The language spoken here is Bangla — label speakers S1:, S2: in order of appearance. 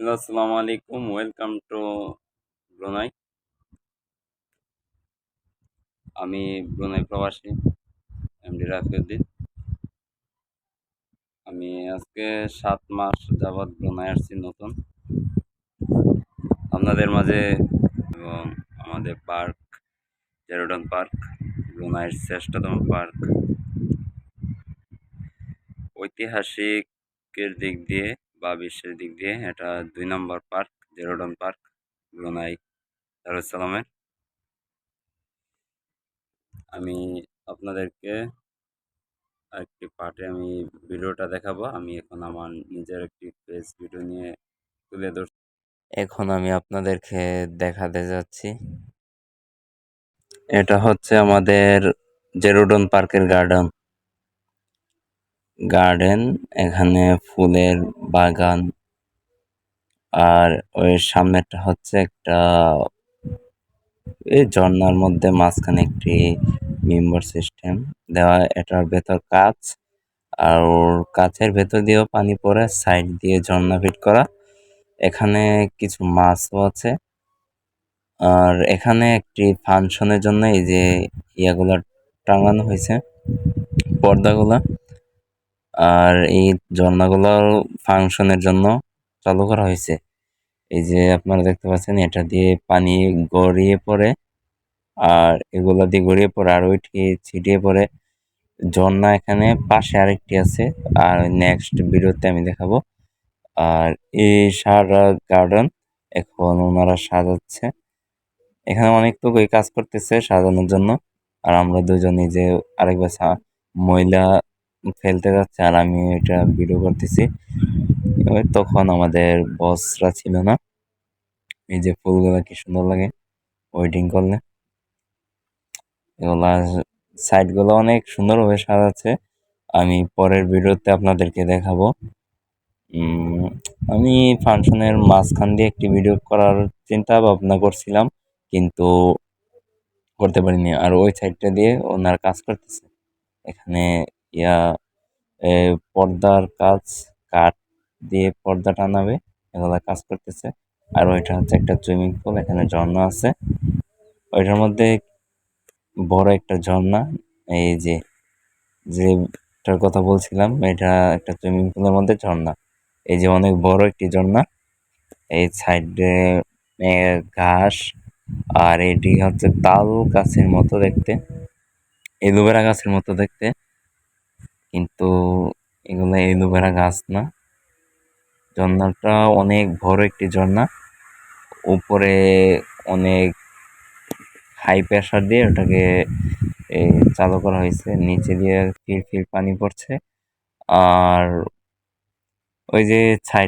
S1: হ্যালো, আসসালামু আলাইকুম। ওয়েলকাম টু ব্রুনাই আমি ব্রুনাই প্রবাসী এমডি রাফিউদ্দিন। আমি আজকে সাত মাস যাবৎ ব্রুনাই আসছি নতুন। আপনাদের মাঝে এবং আমাদের পার্ক জেরোডন পার্ক ব্রুনাইয়ের শ্রেষ্ঠতম পার্ক। ঐতিহাসিকের দিক দিয়ে বা বিশ্বের দিক দিয়ে এটা দুই number park, Jerudong park, Brunei দারুসালামের। আমি আপনাদেরকে আরেকটি পার্টে আমি ভিডিওটা দেখাবো। আমি এখন আমার নিজের একটি পেজ ভিডিও নিয়ে তুলে ধর এখন আমি আপনাদেরকে দেখাতে যাচ্ছি। এটা হচ্ছে আমাদের জেরোডন পার্কের গার্ডেন। গার্ডেন, এখানে ফুলের বাগান। আর ওই সামনেটা হচ্ছে একটা, এই ঝর্ণার মধ্যে মাঝখানে একটি মেম্বার সিস্টেম দেওয়া, এটার ভেতর কাচ। আর কাছের ভেতর দিয়েও পানি পড়ে সাইড দিয়ে ঝর্ণা ফিট করা। এখানে কিছু মাছও আছে। আর এখানে একটি ফাংশনের জন্য এই যে ইয়াগুলা টাঙানো হয়েছে, পর্দাগুলা। আর এই ঝর্ণাগুলো ফাংশনের জন্য চালু করা হয়েছে। এই যে আপনারা দেখতে পাচ্ছেন, এটা দিয়ে পানি গড়িয়ে পড়ে আর এগুলো দিয়ে গড়িয়ে পড়ে আর ওইটি ছিটিয়ে পড়ে। ঝর্ণা এখানে পাশে আরেকটি আছে আর নেক্সট ভিডিওতে আমি দেখাবো। আর এই সারা গার্ডেন এখন ওনারা সাজাচ্ছে। এখানে অনেক লোকই কাজ করতেছে সাজানোর জন্য। আর আমরা দুজনে যে আরেকবার ময়লা ফেলতে যাচ্ছে আর আমি এটা ভিডিও করতেছি। তখন আমাদের বসরা ছিল না। এই যে ফুলগুলো কি সুন্দর লাগে ওয়েটিং করলে। এগুলা সাইডগুলো অনেক সুন্দরভাবে সাজাচ্ছে। আমি পরের ভিডিওতে আপনাদেরকে দেখাবো। আমি ফাংশনের মাঝখান দিয়ে একটি ভিডিও করার চিন্তা ভাবনা করছিলাম, কিন্তু করতে পারিনি। আর ওই সাইডটা দিয়ে ওনার কাজ করতেছে। এখানে ইয়া পর্দার কাজ, কাঠ দিয়ে পর্দা টানাবে এগুলা কাজ করতেছে। আর ওইটা হচ্ছে একটা সুইমিং পুল, এখানে ঝর্ণা আছে। ওইটার মধ্যে বড় একটা ঝর্ণা, এই যে যেটার কথা বলছিলাম, এটা একটা সুইমিং পুলের মধ্যে ঝর্ণা। এই যে অনেক বড় একটি ঝর্ণা, এই সাইডে ঘাস, আর এটি হচ্ছে তাল গাছের মতো দেখতে এলোভেরা গাছের মতো দেখতে। কিন্তু এগুলো এলোভেরা গাছ না। ঝর্ণাটা অনেক বড় একটি ঝর্ণা উপরে অনেক হাই প্রেশার দিয়ে ওটাকে চালু করা হয়েছে। নিচে দিয়ে ফির ফির পানি পড়ছে। আর ওই যে সাইড